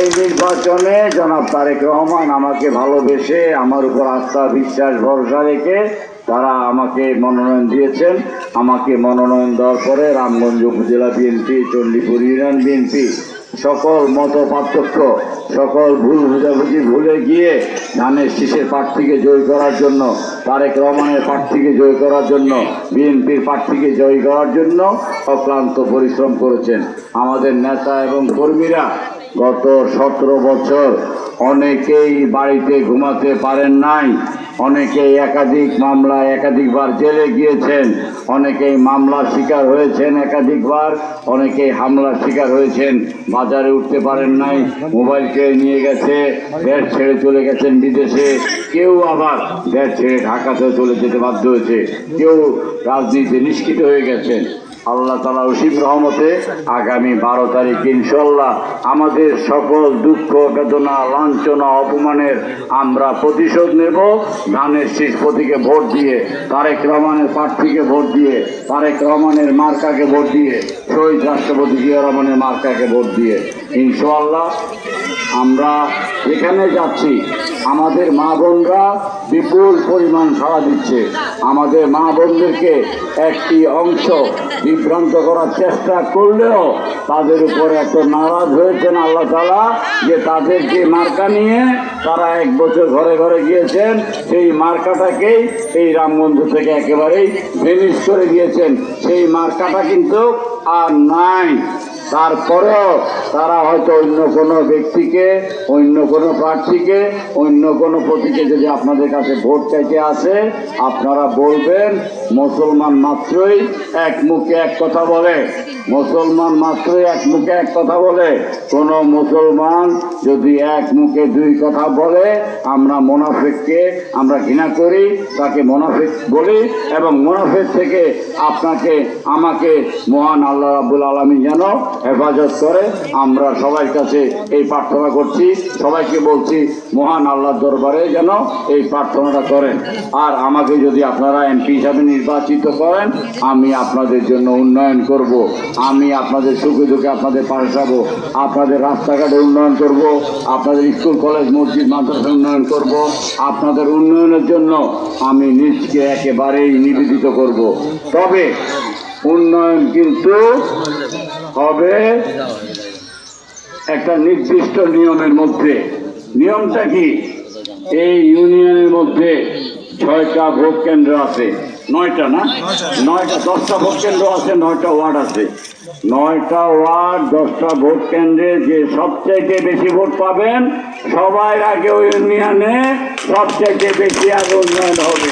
এই নির্বাচনে জনাব তারেক রহমান আমাকে ভালোবেসে আমার উপর আস্থা, বিশ্বাস, ভরসা রেখে তারা আমাকে মনোনয়ন দিয়েছেন। আমাকে মনোনয়ন দেওয়ার পরে রামগঞ্জ উপজেলা বিএনপি চণ্ডীপুর ইউনিয়ন বিএনপি সকল মত পার্থক্য, সকল ভুল বুঝাবুঝি ভুলে গিয়ে ধানের শীষের প্রার্থীকে জয় করার জন্য, তারেক রহমানের প্রার্থীকে জয় করার জন্য বিএনপির প্রার্থীকে জয় করার জন্য অক্লান্ত পরিশ্রম করেছেন। আমাদের নেতা এবং কর্মীরা গত সতেরো বছর অনেকেই বাড়িতে ঘুমাতে পারেন নাই। অনেকেই একাধিক মামলায় একাধিকবার জেলে গিয়েছেন। অনেকেই মামলার শিকার হয়েছেন একাধিকবার। অনেকেই হামলার শিকার হয়েছেন, বাজারে উঠতে পারেন নাই, মোবাইল কেড়ে নিয়ে গেছে, দেশ ছেড়ে চলে গেছেন বিদেশে। কেউ আবার দেশ ছেড়ে ঢাকাতে চলে যেতে বাধ্য হয়েছে। কেউ রাজনীতি নিষ্কৃত হয়ে গেছেন। আল্লাহ তালা রশিদ রহমতে আগামী বারো তারিখ ইনশাল্লাহ আমাদের সকল দুঃখ, বেদনা, লাঞ্ছনা, অপমানের আমরা প্রতিশোধ নেব। ধানের শীষ প্রতীকে ভোট দিয়ে, তারেক রহমানের প্রার্থীকে ভোট দিয়ে, তারেক রহমানের মার্কাকে ভোট দিয়ে, শহীদ রাষ্ট্রপতি জিয়া রহমানের মার্কাকে ভোট দিয়ে ইনশাল্লাহ আমরা এখানে যাচ্ছি। আমাদের মা বোনরা বিপুল পরিমাণ সাড়া দিচ্ছে। আমাদের মা বোনদেরকে একটি অংশ বিভ্রান্ত করার চেষ্টা করলেও তাদের উপর এত নারাজ হয়েছেন আল্লাহ তালা যে তাদেরকে মার্কা নিয়ে তারা এক বছর ঘরে ঘরে গিয়েছেন, সেই মার্কাটাকেই এই রামগঞ্জ থেকে একেবারেই ভেনিশ করে দিয়েছেন। সেই মার্কাটা কিন্তু আর নাই। তারপরেও তারা হয়তো অন্য কোনো ব্যক্তিকে, অন্য কোনো প্রার্থীকে, অন্য কোনো প্রতীকে যদি আপনাদের কাছে ভোট চাইতে আসে, আপনারা বলবেন, মুসলমান মাত্রই এক মুখে এক কথা বলে। মুসলমান মাত্রই এক মুখে এক কথা বলে। কোনো মুসলমান যদি এক মুখে দুই কথা বলে, আমরা মোনাফেককে আমরা ঘৃণা করি, তাকে মোনাফেক বলি এবং মোনাফেক থেকে আপনাকে, আমাকে মহান আল্লাহ রাবুল আলমী যেন হেফাজত করে। আমরা সবার কাছে এই প্রার্থনা করছি, সবাইকে বলছি, মহান আল্লাহর দরবারে যেন এই প্রার্থনাটা করেন। আর আমাকে যদি আপনারা এমপি হিসাবে নির্বাচিত করেন, আমি আপনাদের জন্য উন্নয়ন করব। আমি আপনাদের সুখে দুঃখে আপনাদের পাশে যাব আপনাদের রাস্তাঘাটে উন্নয়ন করব, আপনাদের স্কুল, কলেজ, মসজিদ, মাদ্রাসা উন্নয়ন করব। আপনাদের উন্নয়নের জন্য আমি নিজকে একেবারেই নিবেদিত করব। তবে উন্নয়ন কিন্তু হবে একটা নির্দিষ্ট নিয়মের মধ্যে। নিয়মটা কি? এই ইউনিয়নের মধ্যে ছয়টা ভোট কেন্দ্র আছে। নয়টা না? নয়টা। দশটা ভোট কেন্দ্র আছে নয়টা ওয়ার্ড আছে। নয়টা ওয়ার্ড দশটা ভোট কেন্দ্রে যে সবচাইতে বেশি ভোট পাবেন সবার আগে ওই ইউনিয়নে সবচাইতে বেশি আগে উন্নয়ন হবে।